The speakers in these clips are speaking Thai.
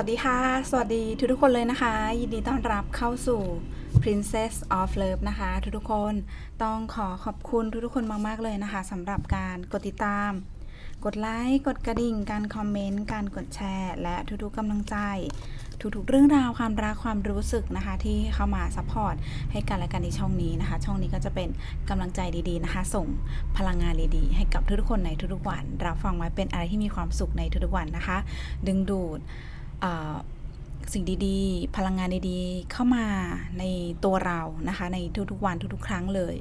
สวัสดีค่ะ สวัสดีทุกทุกคนเลยนะคะ ยินดีต้อนรับเข้าสู่ Princess of Love นะคะ ทุกทุกคนต้องขอขอบคุณทุกทุกคนมากๆเลยนะคะสำหรับการกดติดตาม กดไลค์ กดกระดิ่ง การคอมเมนต์ การกดแชร์ และทุกๆกำลังใจ ทุกๆเรื่องราวความรักความรู้สึกนะคะ ที่เข้ามาซัพพอร์ตให้กันและกันในช่องนี้นะคะ ช่องนี้ก็จะเป็นกำลังใจดีๆนะคะ ส่งพลังงานดีๆ ให้กับทุกๆคนในทุกๆวัน รับฟังไว้เป็นอะไรที่มีความสุขในทุกๆวันนะคะ ดึงดูด สิ่งดีๆ พลังงานดีๆ เข้ามาในตัวเรานะคะ ในทุกๆวันทุกๆ ครั้งเลย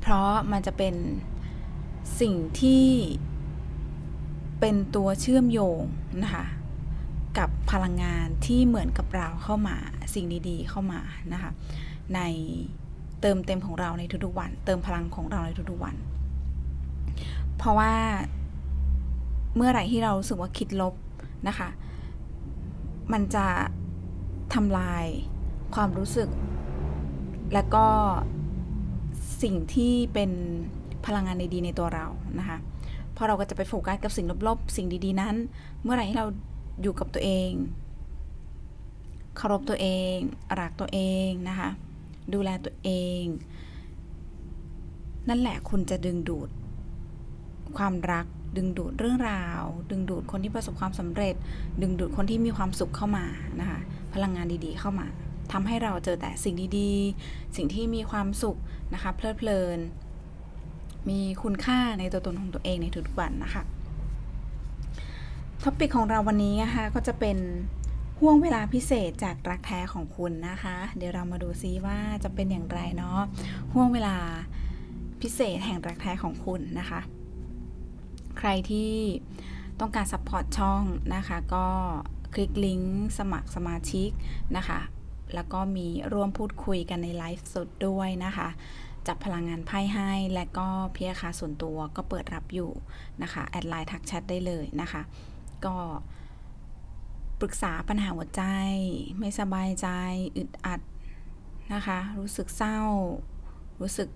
เพราะมันจะเป็นสิ่งที่เป็นตัวเชื่อมโยงนะคะกับพลังงานที่เหมือนกับเราเข้ามาสิ่งดีๆ เข้ามานะคะในเติมเต็มของเราในทุกๆวัน เติมพลังของเราในทุกๆวัน เพราะว่าเมื่อไหร่ที่เรารู้สึกว่าคิดลบนะคะ มันจะทำลายความรู้สึก และก็สิ่งที่เป็นพลังงานดีๆในตัวเรานะคะพราะเราก็จะไปโฟกัสกับสิ่งลบๆ สิ่งดีๆนั้น เมื่อไหร่ที่เราอยู่กับตัวเองเคารพตัวเอง รักตัวเองนะคะ ดูแลตัวเอง นั่นแหละคุณจะดึงดูด ความรัก ดึงดูดเรื่องราว ดึงดูดคนที่ประสบความสำเร็จ ดึงดูดคนที่มีความสุขเข้ามานะคะ พลังงานดีๆเข้ามาทำให้เราเจอแต่สิ่งดีๆ สิ่งที่มีความสุขนะคะ เพลิดเพลิน มีคุณค่าในตัวตนของตัวเองในทุกๆวันนะคะท็อปิกของเราวันนี้นะคะก็จะเป็นห่วงเวลาพิเศษจากรักแท้ของคุณนะคะ เดี๋ยวเรามาดูซิว่าจะเป็นอย่างไรเนาะห่วงเวลาพิเศษแห่งรักแท้ของคุณนะคะ ใครที่ต้องการซัพพอร์ตช่องนะคะ ก็คลิกลิงก์สมัครสมาชิกนะคะ แล้วก็มีร่วมพูดคุยกันในไลฟ์สดด้วยนะคะ จับพลังงานไพ่ให้และก็เพียคาส่วนตัวก็เปิดรับอยู่นะคะ แอดไลน์ทักแชทได้เลยนะคะ ก็ปรึกษาปัญหาหัวใจ ไม่สบายใจอึดอัดนะคะ รู้สึกเศร้า รู้สึก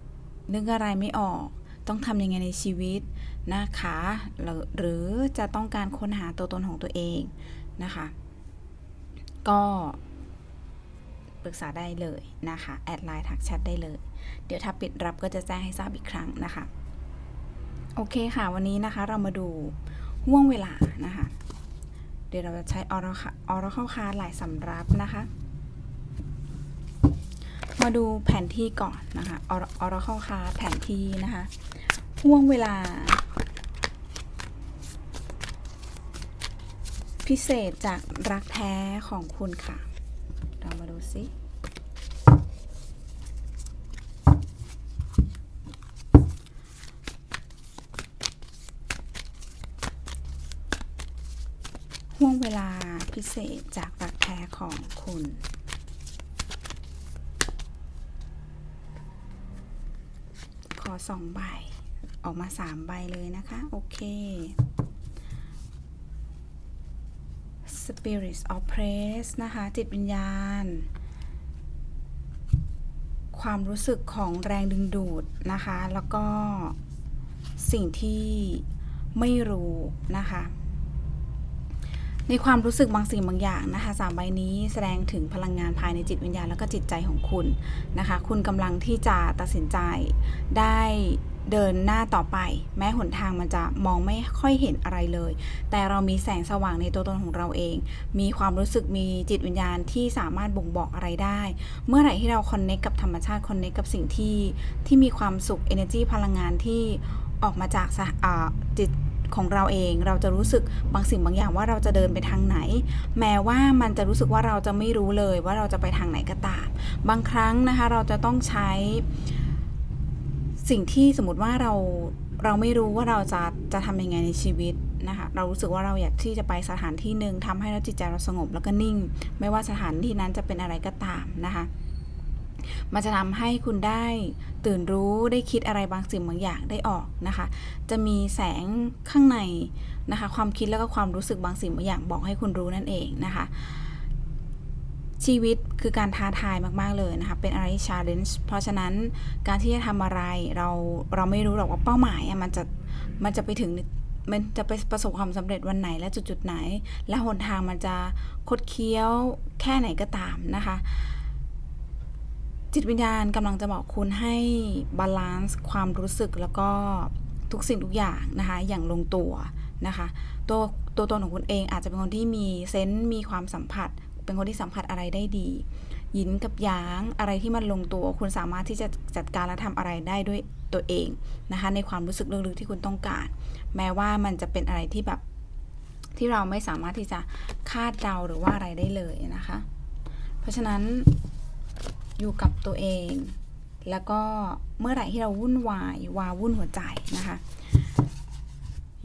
นึกอะไรไม่ออก ต้องทำยังไงในชีวิตนะคะ หรือจะต้องการค้นหาตัวตนของตัวเองนะคะ ก็ปรึกษาได้เลยนะคะ แอดไลน์ทักแชทได้เลย เดี๋ยวถ้าปิดรับก็จะแจ้งให้ทราบอีกครั้งนะคะ โอเคค่ะวันนี้นะคะเรามาดูห่วงเวลานะคะ เดี๋ยวเราจะใช้ออร์ออร์เข้าคาหลายสำรับนะคะ มาดูแผนที่ก่อนนะคะออร์เข้าคาแผนที่นะคะ ห่วงเวลา พิเศษจากรักแท้ของคุณค่ะ เรามาดูซิห่วงเวลาพิเศษจากรักแท้ของคุณ ขอสองใบ ออกมาสามใบเลยนะคะ โอเค Spirit of Praise นะคะ จิตวิญญาณ ความรู้สึกของแรงดึงดูดนะคะ แล้วก็สิ่งที่ไม่รู้นะคะในความรู้สึกบางสิ่งบางอย่างนะคะสามใบนี้แสดงถึงพลังงานภายในจิตวิญญาณแล้วก็จิตใจของคุณนะคะ คุณกำลังที่จะตัดสินใจได้ เดินหน้าต่อไป แม้หนทางมันจะมองไม่ค่อยเห็นอะไรเลย แต่เรามีแสงสว่างในตัวตนของเราเอง มีความรู้สึกมีจิตวิญญาณที่สามารถบ่งบอกอะไรได้ เมื่อไหร่ที่เราคอนเน c t กับธรรมชาติคอนเน c t กับสิ่งที่ที่มีความสุข energy พลังงานที่ออกมาจากจิตของเราเองเราจะรู้สึกบางสิ่งบางอย่างว่าเราจะเดินไปทางไหน แม้ว่ามันจะรู้สึกว่าเราจะไม่รู้เลยว่าเราจะไปทางไหนก็ตาม บางครั้งนะคะเราจะต้องใช้ สิ่งที่สมมติว่าเราเราไม่รู้ว่าเราจะจะทำยังไงในชีวิตนะคะเรารู้สึกว่าเราอยากที่จะไปสถานที่หนึ่งทำให้เราจิตใจเราสงบแล้วก็นิ่ง ไม่ว่าสถานที่นั้นจะเป็นอะไรก็ตามนะคะมันจะทำให้คุณได้ตื่นรู้ได้คิดอะไรบางสิ่งบางอย่างได้ออกนะคะ จะมีแสงข้างในนะคะ ความคิดแล้วก็ความรู้สึกบางสิ่งบางอย่างบอกให้คุณรู้นั่นเองนะคะ ชีวิตคือการท้าทายมาก ๆ เลยนะคะ เป็นอะไรที่ challenge เพราะฉะนั้นการที่จะทำอะไรเราเราไม่รู้หรอกว่าเป้าหมายมันจะมันจะไปถึงมันจะไปประสบความสำเร็จวันไหนและจุดจุดๆไหน และหนทางมันจะคดเคี้ยวแค่ไหนก็ตามนะคะ จิตวิญญาณกำลังจะบอกคุณให้บาลานซ์ความรู้สึกแล้วก็ทุกสิ่งทุกอย่างนะคะ อย่างลงตัวนะคะ ตัวตัวตนของคุณเองอาจจะเป็นคนที่มีเซนส์มีความสัมผัส เป็นคนที่สัมผัสอะไรได้ดีหยินกับหยางอะไรที่มันลงตัว คุณสามารถที่จะจัดการและทำอะไรได้ด้วยตัวเองนะคะในความรู้สึกลึกๆที่คุณต้องการ แม้ว่ามันจะเป็นอะไรที่แบบที่เราไม่สามารถที่จะคาดเดาหรือว่าอะไรได้เลยนะคะ เพราะฉะนั้นอยู่กับตัวเอง แล้วก็เมื่อไหร่ที่เราวุ่นวายวาวุ่นหัวใจนะคะ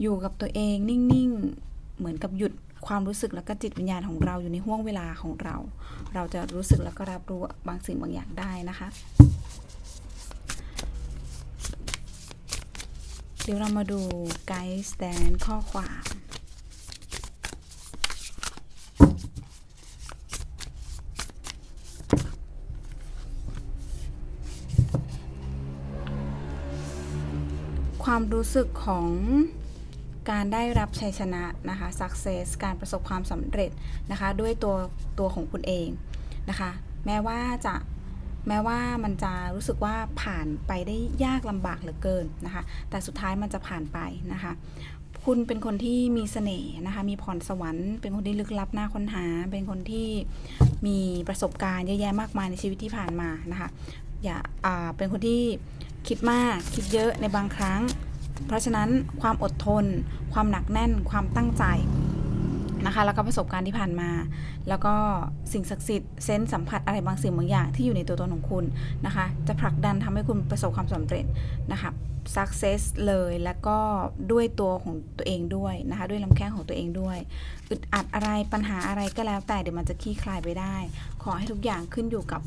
อยู่กับตัวเองนิ่งๆ เหมือนกับหยุด ความรู้สึกแล้วก็จิตวิญญาณของเราอยู่ในห่วงเวลาของเรา เราจะรู้สึกแล้วก็รับรู้บางสิ่งบางอย่างได้นะคะ เดี๋ยวเรามาดูไกด์สแตนข้อความความรู้สึกของ การได้รับชัยชนะนะคะ success การประสบความสำเร็จนะคะ ด้วยตัวตัวของคุณเองนะคะ แม้ว่าจะแม้ว่ามันจะรู้สึกว่าผ่านไปได้ยากลำบากเหลือเกินนะคะ แต่สุดท้ายมันจะผ่านไปนะคะ คุณเป็นคนที่มีเสน่ห์นะคะ มีพรสวรรค์ เป็นคนที่ลึกลับน่าค้นหา เป็นคนที่มีประสบการณ์เยอะแยะมากมายในชีวิตที่ผ่านมานะคะ อย่าอ่าเป็นคนที่คิดมาก คิดเยอะในบางครั้ง เพราะฉะนั้นความอดทน ความหนักแน่น ความตั้งใจนะคะแล้วก็ประสบการณ์ที่ผ่านมา แล้วก็สิ่งศักดิ์สิทธิ์เซนส์สัมผัสอะไรบางสิ่งบางอย่างที่อยู่ในตัวตนของคุณนะคะ จะผลักดันทำให้คุณประสบความสำเร็จนะคะ success เลยแล้วก็ด้วยตัวของตัวเองด้วยนะคะ ด้วยลำแข้งของตัวเองด้วยอึดอัดอะไรปัญหาอะไรก็แล้วแต่เดี๋ยวมันจะคลี่คลายไปได้ ขอให้ทุกอย่างขึ้นอยู่กับ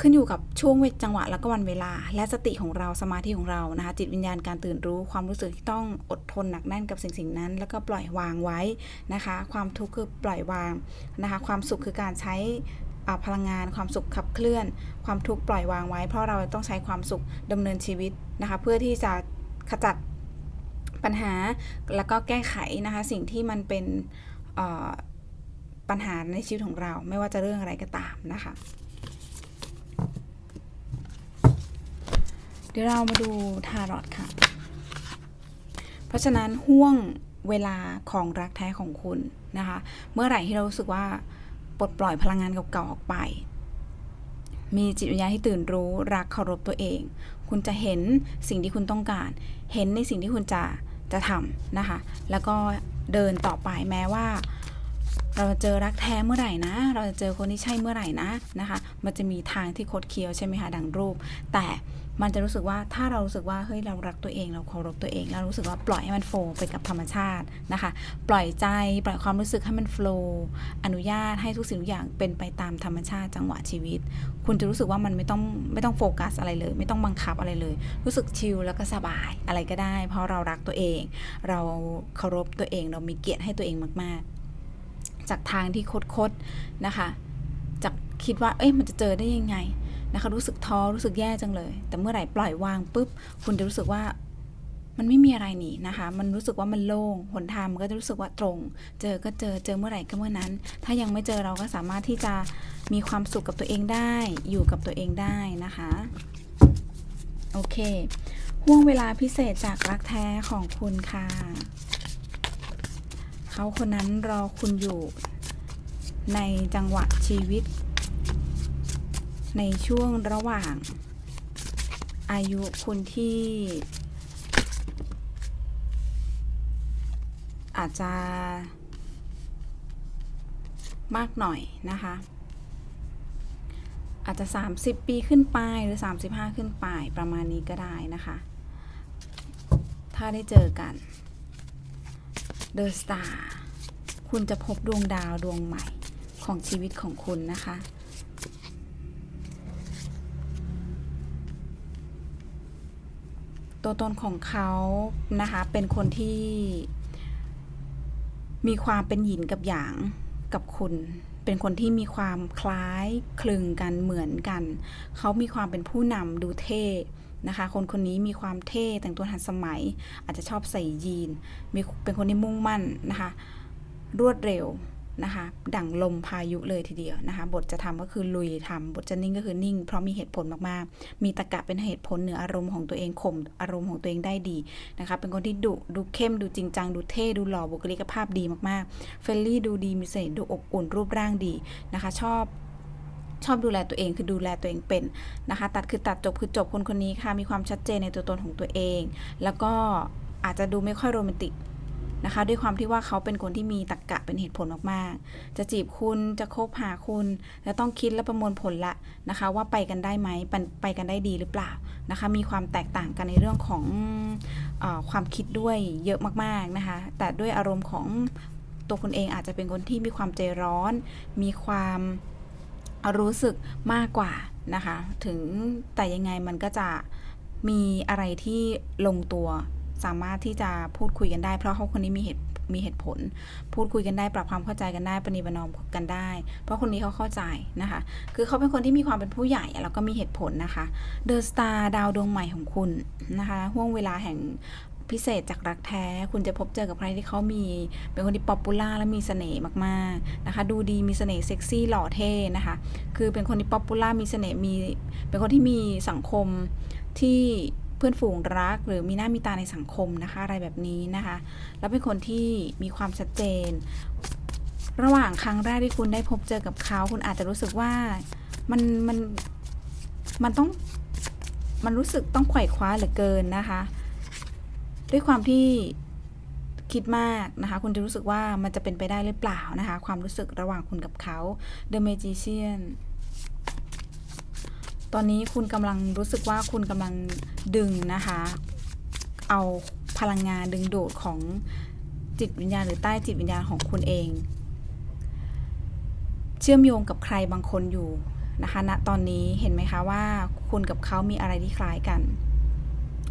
ขึ้นอยู่กับช่วงเวลจังหวะแล้วก็วันเวลา และสติของเราสมาธิของเรานะคะ จิตวิญญาณการตื่นรู้ความรู้สึกที่ต้องอดทนหนักแน่นกับสิ่งสิ่งนั้น แล้วก็ปล่อยวางไว้นะคะ ความทุกข์คือปล่อยวางนะคะ ความสุขคือการใช้อ่าพลังงานความสุขขับเคลื่อน ความทุกข์ปล่อยวางไว้ เพราะเราต้องใช้ความสุขดำเนินชีวิตนะคะ เพื่อที่จะขจัดปัญหาแล้วก็แก้ไขนะคะ สิ่งที่มันเป็นปัญหาในชีวิตของเรา ไม่ว่าจะเรื่องอะไรก็ตามนะคะ เดี๋ยวเรามาดูทารอตค่ะ เพราะฉะนั้นห่วงเวลาของรักแท้ของคุณนะคะ เมื่อไหร่ที่เรารู้สึกว่าปลดปล่อยพลังงานเก่าๆออกไป มีจิตวิญญาณที่ตื่นรู้รักเคารพตัวเอง คุณจะเห็นสิ่งที่คุณต้องการ เห็นในสิ่งที่คุณจะจะทำนะคะ แล้วก็เดินต่อไปแม้ว่า เราจะเจอรักแท้เมื่อไหร่นะ เราจะเจอคนที่ใช่เมื่อไหร่นะนะคะ มันจะมีทางที่คดเคี้ยวใช่ไหมคะดังรูป แต่ มันจะรู้สึกว่าถ้าเรารู้สึกว่าเฮ้ยเรารักตัวเองเราเคารพตัวเองเรารู้สึกว่าปล่อยให้มันโฟล์ไปกับธรรมชาตินะคะ ปล่อยใจปล่อยความรู้สึกให้มันโฟล์อนุญาตให้ทุกสิ่งทุกอย่างเป็นไปตามธรรมชาติจังหวะชีวิต คุณจะรู้สึกว่ามันไม่ต้องไม่ต้องโฟกัสอะไรเลย ไม่ต้องบังคับอะไรเลย รู้สึกชิลแล้วก็สบายอะไรก็ได้ เพราะเรารักตัวเอง เราเคารพตัวเอง เรามีเกียรติให้ตัวเองมาก ๆ จากทางที่คดๆนะคะจากคิดว่าเอ้ยมันจะเจอได้ยังไง นะคะรู้สึกท้อรู้สึกแย่จังเลย แต่เมื่อไหร่ปล่อยวางปุ๊บ คุณจะรู้สึกว่ามันไม่มีอะไรหนีนะคะ มันรู้สึกว่ามันโล่งหนทางมันก็จะรู้สึกว่าตรง เจอก็เจอ เจอเมื่อไหร่ก็เมื่อนั้น ถ้ายังไม่เจอเราก็สามารถที่จะมีความสุขกับตัวเองได้ อยู่กับตัวเองได้นะคะ โอเค ห่วงเวลาพิเศษจากรักแท้ของคุณค่ะ เขาคนนั้นรอคุณอยู่ในจังหวะชีวิต ในช่วงระหว่าง อายุคุณที่ อาจจะ มากหน่อยนะคะ อาจจะ 30 ปีขึ้นไปหรือ 35 ขึ้นไปประมาณนี้ก็ได้นะคะ ถ้าได้เจอกัน The Star คุณจะพบดวงดาวดวงใหม่ของชีวิตของคุณนะคะ ตัวตนของเขานะคะ เป็นคนที่มีความเป็นหยินกับหยางกับคุณ เป็นคนที่มีความคล้ายคลึงกันเหมือนกัน เขามีความเป็นผู้นำดูเท่นะคะ คนคนนี้มีความเท่แต่งตัวทันสมัย อาจจะชอบใส่ยีน มีเป็นคนที่มุ่งมั่นนะคะ รวดเร็ว นะคะดั่งลมพายุเลยทีเดียวนะคะ บทจะทำก็คือลุยทำบทจะนิ่งก็คือนิ่ง เพราะมีเหตุผลมากๆ มีตรรกะเป็นเหตุผลเหนืออารมณ์ของตัวเองข่มอารมณ์ของตัวเองได้ดีนะคะ เป็นคนที่ดุดูเข้มดูจริงจังดูเท่ดูหล่อบุคลิกภาพดีมากๆเฟรนลี่ดูดีมีเสน่ห์ดูอบอุ่นรูปร่างดีนะคะ ชอบชอบดูแลตัวเองคือดูแลตัวเองเป็นนะคะ ตัดคือตัดจบคือจบคนคนนี้ค่ะมีความชัดเจนในตัวตนของตัวเอง แล้วก็อาจจะดูไม่ค่อยโรแมนติก นะคะ ด้วยความที่ว่าเขาเป็นคนที่มีตรรกกะเป็นเหตุผลมากๆ จะจีบคุณจะคบหาคุณจะต้องคิดและประมวลผลละนะคะ ว่าไปกันได้ไหมไปไปกันได้ดีหรือเปล่านะคะ มีความแตกต่างกันในเรื่องของอความคิดด้วยเยอะมากๆนะคะ แต่ด้วยอารมณ์ของตัวคุณเองอาจจะเป็นคนที่มีความใจร้อน มีความรู้สึกมากกว่านะคะ ถึงแต่ยังไงมันก็จะมีอะไรที่ลงตัว สามารถที่จะพูดคุยกันได้ เพราะเขาคนนี้มีเหตุมีเหตุผล พูดคุยกันได้ปรับความเข้าใจกันได้ประนีประนอมกันได้ เพราะคนนี้เขาเข้าใจนะคะ คือเขาเป็นคนที่มีความเป็นผู้ใหญ่แล้วก็มีเหตุผลนะคะเดอะสตาร์ดาวดวงใหม่ของคุณนะคะห่วงเวลาแห่งพิเศษจากรักแท้ คุณจะพบเจอกับใครที่เขามี เป็นคนที่ป๊อปปูล่าและมีเสน่ห์มากๆนะคะ ดูดีมีเสน่ห์เซ็กซี่หล่อเท่นะคะ คือเป็นคนที่ป๊อปปูล่ามีเสน่ห์มี เป็นคนที่มีสังคมที่ พื่อนฝูงรัก หรือมีหน้ามีตาในสังคมนะคะ อะไรแบบนี้นะคะ แล้วเป็นคนที่มีความชัดเจน ระหว่างครั้งแรกที่คุณได้พบเจอกับเขาคุณอาจจะรู้สึกว่ามันมันมันต้องมันรู้สึกต้องไขว่คว้าเหลือเกินนะคะ ด้วยความที่คิดมากนะคะ คุณจะรู้สึกว่ามันจะเป็นไปได้หรือเปล่านะคะ ความรู้สึกระหว่างคุณกับเขา The Magician ตอนนี้คุณกำลังรู้สึกว่าคุณกำลังดึงนะคะ เอาพลังงานดึงดูดของจิตวิญญาณหรือใต้จิตวิญญาณของคุณเอง เชื่อมโยงกับใครบางคนอยู่นะคะณตอนนี้เห็นไหมคะว่าคุณกับเขามีอะไรที่คล้ายกัน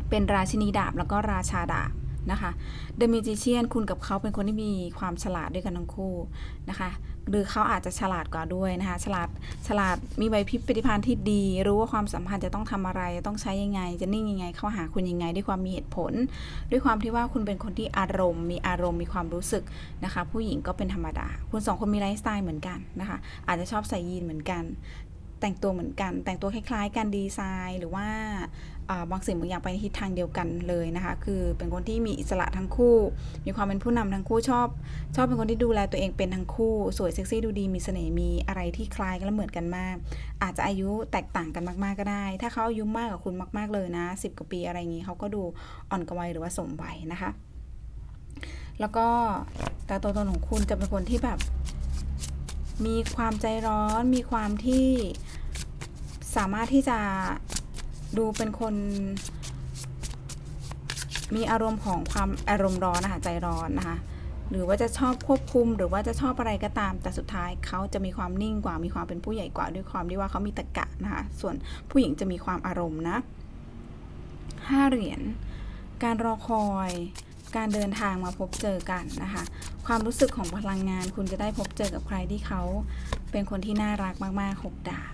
เป็นราชินีดาบแล้วก็ราชาดาบ นะคะ The Magician คุณกับเขาเป็นคนที่มีความฉลาดด้วยกันทั้งคู่นะคะ หรือเขาอาจจะฉลาดกว่าด้วยนะคะ ฉลาดฉลาดมีใบพริบปฏิภาณที่ดี รู้ว่าความสัมพันธ์จะต้องทำอะไรจะต้องใช้ยังไง จะนิ่งยังไง เข้าหาคุณยังไง ด้วยความมีเหตุผล ด้วยความที่ว่าคุณเป็นคนที่อารมณ์ มีอารมณ์มีความรู้สึกนะคะ ผู้หญิงก็เป็นธรรมดา คุณสองคนมีไลฟ์สไตล์เหมือนกันนะคะ อาจจะชอบใส่ยีนเหมือนกันแต่งตัวเหมือนกัน แต่งตัวคล้ายๆกันดีไซน์ หรือว่า บางสิ่งบางอย่างไปในทิศทางเดียวกันเลยนะคะ คือเป็นคนที่มีอิสระทั้งคู่ มีความเป็นผู้นำทั้งคู่ชอบ ชอบเป็นคนที่ดูแลตัวเองเป็นทั้งคู่ สวยเซ็กซี่ดูดีมีเสน่ห์มีอะไรที่คล้ายกันและเหมือนกันมาก อาจจะอายุแตกต่างกันมากๆก็ได้ ถ้าเขาอายุมากกว่าคุณมาก ๆเลยนะ 10 กว่าปีอะไรอย่างนี้เขาก็ดูอ่อนกว่าวัยหรือว่าสมวัยนะคะ แล้วก็แต่ตัวตนของคุณจะเป็นคนที่แบบ มีความใจร้อน มีความที่สามารถที่จะ ดูเป็นคนมีอารมณ์ของความอารมณ์ร้อนนะคะใจร้อนนะคะ หรือว่าจะชอบควบคุมหรือว่าจะชอบอะไรก็ตาม แต่สุดท้ายเขาจะมีความนิ่งกว่ามีความเป็นผู้ใหญ่กว่าด้วยความที่ว่าเขามีตะกะนะคะ ส่วนผู้หญิงจะมีความอารมณ์นะห้าเหรียญการรอคอย การเดินทางมาพบเจอกันนะคะ ความรู้สึกของพลังงานคุณจะได้พบเจอกับใครที่เขาเป็นคนที่น่ารักมากๆหกดาบ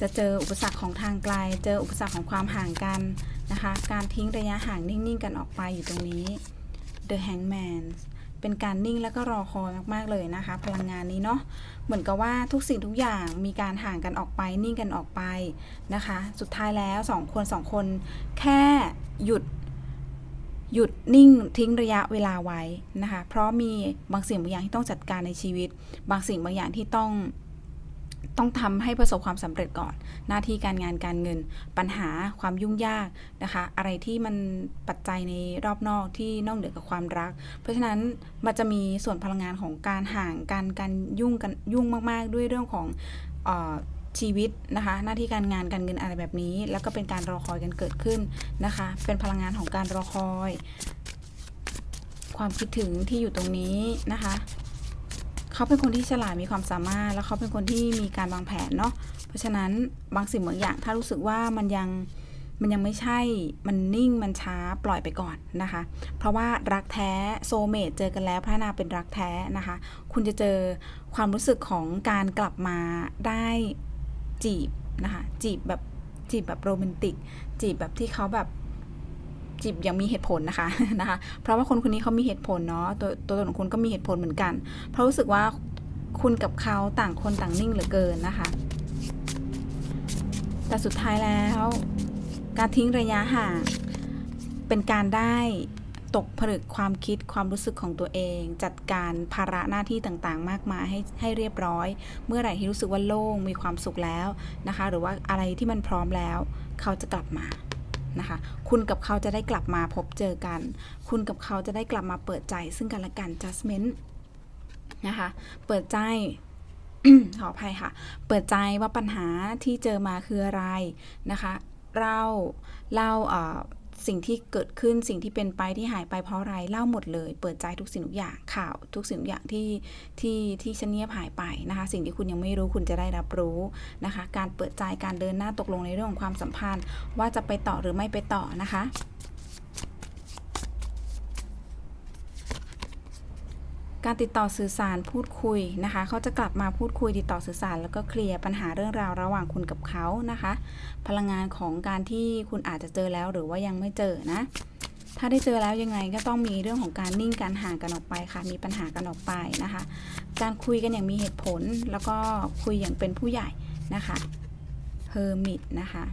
จะเจออุปสรรคของทางไกล เจออุปสรรคของความห่างกันนะคะ การทิ้งระยะห่างนิ่งๆ กันออกไปอยู่ตรงนี้ The Hangman เป็นการนิ่งแล้วก็รอคอยมากๆเลยนะคะ พลังงานนี้เนาะเหมือนกับว่าทุกสิ่งทุกอย่างมีการห่างกันออกไป นิ่งกันออกไปนะคะ สุดท้ายแล้วสองคนสองคน แค่หยุด หยุดนิ่งทิ้งระยะเวลาไว้นะคะ เพราะมีบางสิ่งบางอย่างที่ต้องจัดการในชีวิต บางสิ่งบางอย่างที่ต้อง ต้องทำให้ประสบความสำเร็จก่อน หน้าที่การงานการเงิน ปัญหาความยุ่งยากนะคะ อะไรที่มันปัจจัยในรอบนอกที่นอกเหนือกับความรัก เพราะฉะนั้นมันจะมีส่วนพลังงานของการห่างการการยุ่งกันยุ่งมาก ๆ ด้วยเรื่องของออชีวิตนะคะ หน้าที่การงานการเงินอะไรแบบนี้ แล้วก็เป็นการรอคอยกันเกิดขึ้นนะคะ เป็นพลังงานของการรอคอย ความคิดถึงที่อยู่ตรงนี้นะคะ เขาเป็นคนที่ฉลาดมีความสามารถ แล้วเขาเป็นคนที่มีการวางแผนเนาะเพราะฉะนั้นบางสิ่งบางอย่าง ถ้ารู้สึกว่ามันยังมันยังไม่ใช่มันนิ่งมันช้าปล่อยไปก่อนนะคะ เพราะว่ารักแท้โซเมตเจอกันแล้วพัฒนาเป็นรักแท้นะคะ คุณจะเจอความรู้สึกของการกลับมาได้จีบนะคะ จีบแบบจีบแบบโรแมนติก จีบแบบที่เขาแบบ จีบอย่างมีเหตุผลนะคะนะคะ เพราะว่าคนคนนี้เขามีเหตุผลเนาะตัวตัวตนของคุณก็มีเหตุผลเหมือนกัน เพราะรู้สึกว่าคุณกับเขาต่างคนต่างนิ่งเหลือเกินนะคะ แต่สุดท้ายแล้วการทิ้งระยะห่างเป็นการได้ตกผลึกความคิดความรู้สึกของตัวเอง จัดการภาระหน้าที่ต่างๆ มากมายให้ให้เรียบร้อย เมื่อไหร่ที่รู้สึกว่าโล่งมีความสุขแล้วนะคะ หรือว่าอะไรที่มันพร้อมแล้ว เขาจะกลับมา นะคะ คุณกับเขาจะได้กลับมาพบเจอกัน คุณกับเขาจะได้กลับมาเปิดใจ ซึ่งกันและกัน judgment นะคะ เปิดใจขออภัยค่ะ เปิดใจว่าปัญหาที่เจอมาคืออะไรนะคะ เราเล่าเอ่อ สิ่งที่เกิดขึ้นสิ่งที่เป็นไปที่หายไปเพราะอะไรเล่าหมดเลย เปิดใจทุกสิ่งทุกอย่างข่าวทุกสิ่งทุกอย่างที่ที่ที่ชันเนียบหายไปนะคะ สิ่งที่คุณยังไม่รู้คุณจะได้รับรู้นะคะ การเปิดใจการเดินหน้าตกลงในเรื่องของความสัมพันธ์ ว่าจะไปต่อหรือไม่ไปต่อนะคะ การติดต่อสื่อสารพูดคุยนะคะ เขาจะกลับมาพูดคุยติดต่อสื่อสาร แล้วก็เคลียร์ปัญหาเรื่องราวระหว่างคุณกับเขานะคะ พลังงานของการที่คุณอาจจะเจอแล้วหรือว่ายังไม่เจอนะ ถ้าได้เจอแล้วยังไงก็ต้องมีเรื่องของการนิ่งการห่างกันออกไปค่ะ มีปัญหากันออกไปนะคะ การคุยกันอย่างมีเหตุผล แล้วก็คุยอย่างเป็นผู้ใหญ่นะคะเฮอร์มิตนะคะ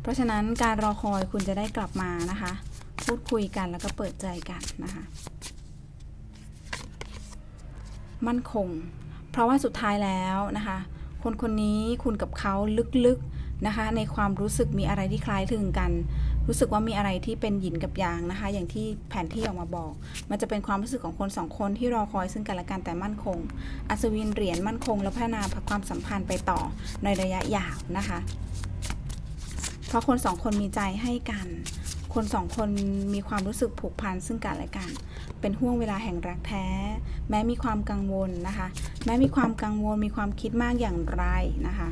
เพราะฉะนั้นการรอคอยคุณจะได้กลับมานะคะ พูดคุยกันแล้วก็เปิดใจกันนะคะมั่นคง เพราะว่าสุดท้ายแล้วนะคะ คนคนนี้คุณกับเขาลึกๆนะคะ ในความรู้สึกมีอะไรที่คล้ายคลึงกัน รู้สึกว่ามีอะไรที่เป็นหยินกับยางนะคะ อย่างที่แผนที่ออกมาบอก มันจะเป็นความรู้สึกของคนสองคนที่รอคอยซึ่งกันและกันแต่มั่นคง อัศวินเหรียญมั่นคง และพัฒนาความสัมพันธ์ไปต่อในระยะยาวนะคะ เพราะคนสองคนมีใจให้กัน คนสองคนมีความรู้สึกผูกพันซึ่งกันและกัน เป็นห่วงเวลาแห่งรักแท้ แม้มีความกังวลนะคะ แม้มีความกังวลมีความคิดมากอย่างไรนะคะ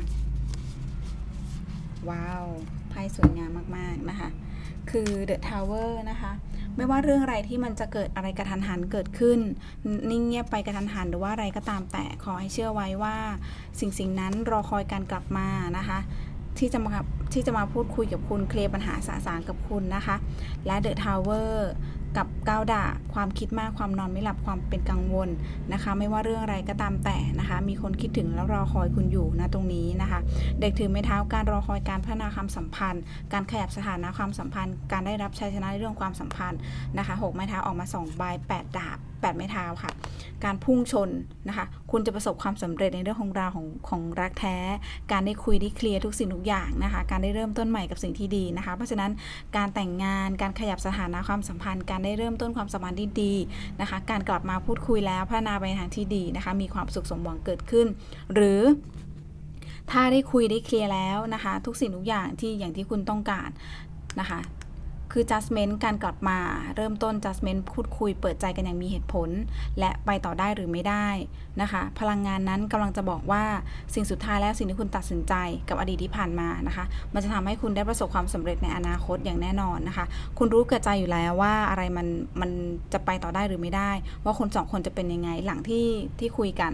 ว้าวไพ่สวยงามมากๆนะคะ คือ The Tower นะคะ ไม่ว่าเรื่องอะไรที่มันจะเกิดอะไรกระทันหันเกิดขึ้น นิ่งเงียบไปกระทันหันหรือว่าอะไรก็ตามแต่ขอให้เชื่อไว้ว่า สิ่งสิ่งนั้นรอคอยการกลับมานะคะ ที่จะมา ที่จะมาพูดคุยกับคุณเคลียร์ปัญหาสาสางกับคุณนะคะ และ The Tower กับก้าวด่าความคิดมากความนอนไม่หลับความเป็นกังวลนะคะ ไม่ว่าเรื่องอะไรก็ตามแต่นะคะ มีคนคิดถึงแล้วรอคอยคุณอยู่นะตรงนี้นะคะ เด็กถือไม้เท้าการรอคอยการพัฒนาความสัมพันธ์ การขยับสถานะความสัมพันธ์ การได้รับชัยชนะในเรื่องความสัมพันธ์นะคะหกไม้เท้าออกมา2ใบ8ดาบ8ไม้เท้าค่ะ การพุ่งชนนะคะ คุณจะประสบความสำเร็จในเรื่องของราวของของรักแท้ การได้คุยได้เคลียร์ทุกสิ่งทุกอย่างนะคะ การได้เริ่มต้นใหม่กับสิ่งที่ดีนะคะ เพราะฉะนั้นการแต่งงาน การขยับสถานะความสัมพันธ์ การได้เริ่มต้นความสัมพันธ์ที่ดีนะคะ การกลับมาพูดคุยแล้วพัฒนาไปทางที่ดีนะคะ มีความสุขสมหวังเกิดขึ้น หรือถ้าได้คุยได้เคลียร์แล้วนะคะ ทุกสิ่งทุกอย่างที่อย่างที่คุณต้องการนะคะ คือ judgment การกลับมา เริ่มต้น judgment พูดคุย เปิดใจกันอย่างมีเหตุผล และไปต่อได้หรือไม่ได้นะคะ พลังงานนั้นกำลังจะบอกว่าสิ่งสุดท้ายแล้วสิ่งที่คุณตัดสินใจกับอดีตที่ผ่านมานะคะ มันจะทำให้คุณได้ประสบความสำเร็จในอนาคตอย่างแน่นอนนะคะ คุณรู้เกิดใจอยู่แล้วว่าอะไรมันมันจะไปต่อได้หรือไม่ได้ ว่าคนสองคนจะเป็นยังไงหลังที่ที่คุยกัน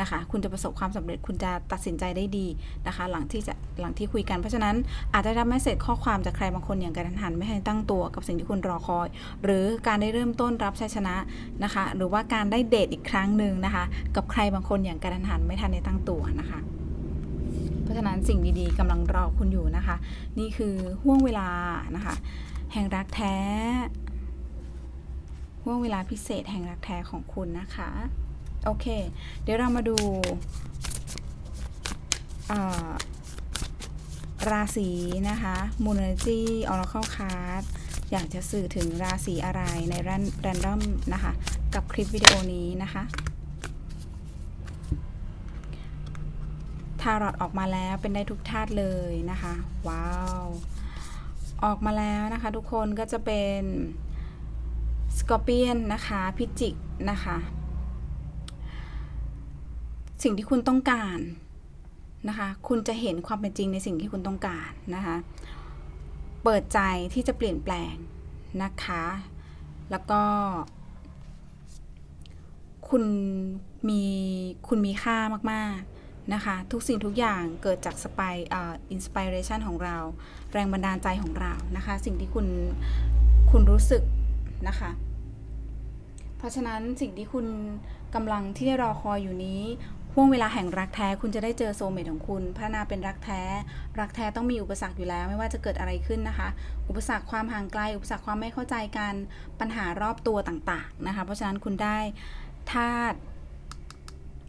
นะคะ คุณจะประสบความสำเร็จคุณจะตัดสินใจได้ดีนะคะ หลังที่จะหลังที่คุยกันเพราะฉะนั้นอาจจะรับแมสเซจข้อความจากใครบางคนอย่างกระทันหันไม่ให้ตั้งตัวกับสิ่งที่คุณรอคอย หรือการได้เริ่มต้นรับชัยชนะนะคะ หรือว่าการได้เดทอีกครั้งหนึ่งนะคะ กับใครบางคนอย่างกระทันหันไม่ทันได้ตั้งตัวนะคะ เพราะฉะนั้นสิ่งดีๆกำลังรอคุณอยู่นะคะ นี่คือห่วงเวลานะคะ แห่งรักแท้ห่วงเวลาพิเศษแห่งรักแท้ของคุณนะคะโอเค เดี๋ยวเรามาดูอ่อ ราศีนะคะ Moon Energy Oracle Card อยากจะสื่อถึงราศีอะไรในแรนดอมนะคะ กับคลิปวิดีโอนี้นะคะทารอตออกมาแล้วเป็นได้ทุกธาตุเลยนะคะ ว้าว ออกมาแล้วนะคะทุกคนก็จะเป็นสกอร์เปียนนะคะพิจิกนะคะ สิ่งที่คุณต้องการ นะคะ คุณจะเห็นความเป็นจริงในสิ่งที่คุณต้องการนะคะ เปิดใจที่จะเปลี่ยนแปลงนะคะ แล้วก็ คุณมีคุณมีค่ามากๆนะคะ ทุกสิ่งทุกอย่างเกิดจากสไปอ่อินสปิเรชันของเรา แรงบันดาลใจของเรานะคะ สิ่งที่คุณคุณรู้สึกนะคะ เพราะฉะนั้นสิ่งที่คุณกำลังที่ได้รอคอยอยู่นี้ ห่วงเวลาแห่งรักแท้คุณจะได้เจอโซเมตของคุณพัฒนาเป็นรักแท้ รักแท้ต้องมีอุปสรรคอยู่แล้ว ไม่ว่าจะเกิดอะไรขึ้นนะคะ อุปสรรคความห่างไกล อุปสรรคความไม่เข้าใจกันปัญหารอบตัวต่างๆนะคะเพราะฉะนั้นคุณได้ธาตุ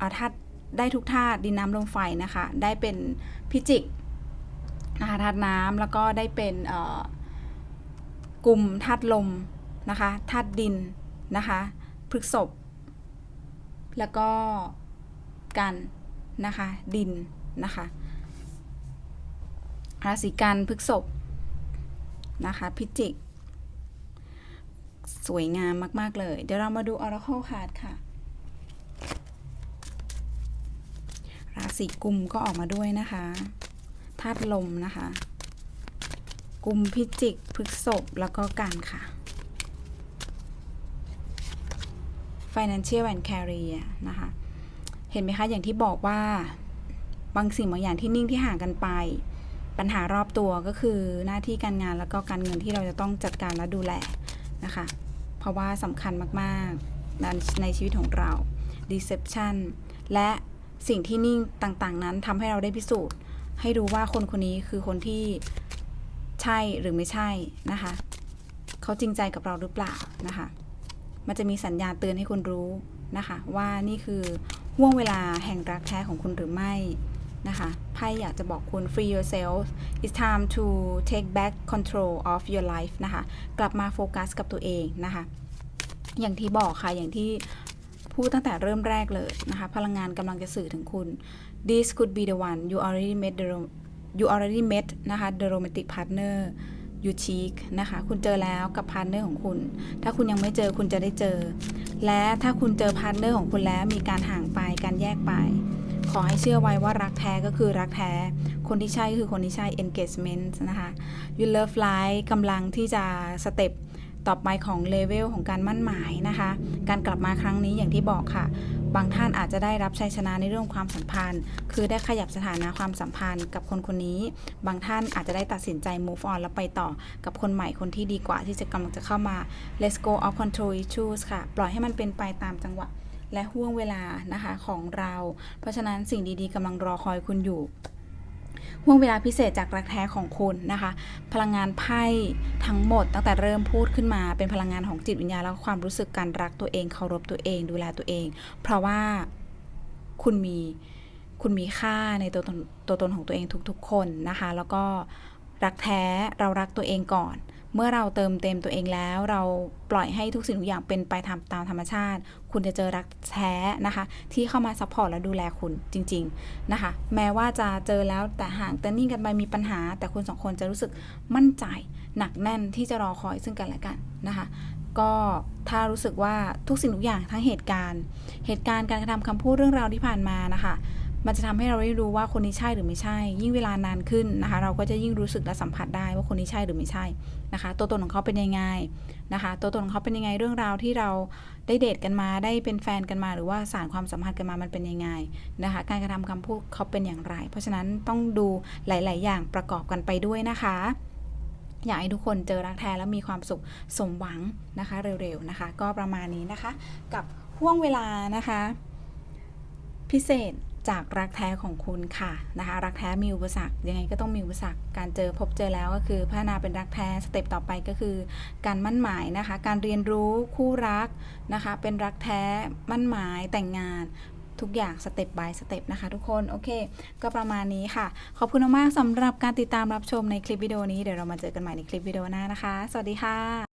อาธาตุได้ทุกธาตุดินน้ำลมไฟนะคะ ได้เป็นพิจิกนะคะธาตุน้ำแล้วก็ได้เป็นกลุ่มธาตุลมนะคะธาตุดินนะคะพฤกษบแล้วก็ กันนะคะ ดินนะคะราศีกันพฤกษบนะคะพิจิก สวยงามมาก ๆ เลย เดี๋ยวเรามาดู Oracle Card ค่ะ ราศีกุมก็ออกมาด้วยนะคะธาตุลมนะคะ กุมพิจิกพฤกษบแล้วก็กันค่ะ financial and career นะคะ เห็นไหมคะอย่างที่บอกว่า บางสิ่งบางอย่างที่นิ่งที่ห่างกันไป ปัญหารอบตัวก็คือหน้าที่การงานแล้วก็การเงินที่เราจะต้องจัดการและดูแลนะคะ เพราะว่าสำคัญมากๆในในชีวิตของเรา deception และสิ่งที่นิ่งต่างๆ นั้นทำให้เราได้พิสูจน์ ให้รู้ว่าคนคนนี้คือคนที่ใช่หรือไม่ใช่นะคะ เขาจริงใจกับเราหรือเปล่านะคะ มันจะมีสัญญาณเตือนให้คุณรู้นะคะ ว่านี่คือห่วงเวลาแห่งรักแท้ของคุณหรือไม่นะคะไพ่อยากจะบอกคุณ free yourself it's time to take back control of your life นะคะ กลับมาโฟกัสกับตัวเองนะคะ อย่างที่บอกค่ะ อย่างที่พูดตั้งแต่เริ่มแรกเลยนะคะ พลังงานกำลังจะสื่อถึงคุณ this could be the one you already met the you already met นะคะ the romantic partner ยูชีกนะคะ คุณเจอแล้วกับพาร์ทเนอร์ของคุณ ถ้าคุณยังไม่เจอคุณจะได้เจอ และถ้าคุณเจอพาร์ทเนอร์ของคุณแล้วมีการห่างไปการแยกไป ขอให้เชื่อไว้ว่ารักแท้ก็คือรักแท้ คนที่ใช่ก็คือคนที่ใช่ engagement นะคะ you love life กำลังที่จะสเต็ป ต่อไปของเลเวลของการมั่นหมายนะคะ การกลับมาครั้งนี้อย่างที่บอกค่ะ บางท่านอาจจะได้รับชัยชนะในเรื่องความสัมพันธ์ คือได้ขยับสถานะความสัมพันธ์กับคนคนนี้ บางท่านอาจจะได้ตัดสินใจ move on แล้วไปต่อกับคนใหม่คนที่ดีกว่าที่จะกำลังจะเข้ามา let's go of control issues ค่ะ ปล่อยให้มันเป็นไปตามจังหวะและห่วงเวลานะคะของเรา เพราะฉะนั้นสิ่งดีๆกำลังรอคอยคุณอยู่ ห่วงเวลาพิเศษจากรักแท้ของคุณนะคะ พลังงานไพ่ทั้งหมด ตั้งแต่เริ่มพูดขึ้นมาเป็นพลังงานของจิตวิญญาณและความรู้สึกการรักตัวเองเคารพตัวเอง ดูแลตัวเอง เพราะว่าคุณมีคุณมีค่าในตัวตนตัวตนของตัวเองทุกๆ คนนะคะ แล้วก็รักแท้เรารักตัวเองก่อน เมื่อเราเติมเต็มตัวเองแล้ว เราปล่อยให้ทุกสิ่งทุกอย่างเป็นไปตามตามธรรมชาติ คุณจะเจอรักแท้นะคะ ที่เข้ามาซัพพอร์ตและดูแลคุณจริง ๆนะคะ แม้ว่าจะเจอแล้วแต่ห่างแต่นิ่งกันไปมีปัญหา แต่คุณสองคนจะรู้สึกมั่นใจหนักแน่นที่จะรอคอยซึ่งกันและกันนะคะก็ถ้ารู้สึกว่าทุกสิ่งทุกอย่างทั้งเหตุการณ์ เหตุการณ์การกระทำคำพูดเรื่องราวที่ผ่านมานะคะ มันจะทำให้เราได้รู้ว่าคนนี้ใช่หรือไม่ใช่ ยิ่งเวลานานขึ้นนะคะ เราก็จะยิ่งรู้สึกและสัมผัสได้ว่าคนนี้ใช่หรือไม่ใช่นะคะ ตัวตนของเขาเป็นยังไงนะคะ ตัวตนของเขาเป็นยังไงเรื่องราวที่เราได้เดทกันมาได้เป็นแฟนกันมา หรือว่าสารความสัมพันธ์กันมามันเป็นยังไงนะคะ การกระทำคำพูดเขาเป็นอย่างไร เพราะฉะนั้นต้องดูหลาย ๆ อย่างประกอบกันไปด้วยนะคะอยากให้ทุกคนเจอรักแท้แล้วมีความสุขสมหวังนะคะ เร็วๆนะคะ ก็ประมาณนี้นะคะ กับห่วงเวลานะคะ พิเศษ จากรักแท้ของคุณค่ะนะคะรักแท้มีอุปสรรคยังไงก็ต้องมีอุปสรรคการเจอพบเจอแล้วก็คือพัฒนาเป็นรักแท้สเต็ปต่อไปก็คือ การมั่นหมายนะคะ การเรียนรู้คู่รักนะคะ เป็นรักแท้มั่นหมายแต่งงานทุกอย่างสเต็ป by สเต็ปนะคะทุกคน โอเค ก็ประมาณนี้ค่ะ ขอบคุณมากสำหรับการติดตามรับชมในคลิปวิดีโอนี้ เดี๋ยวเรามาเจอกันใหม่ในคลิปวิดีโอหน้านะคะ สวัสดีค่ะ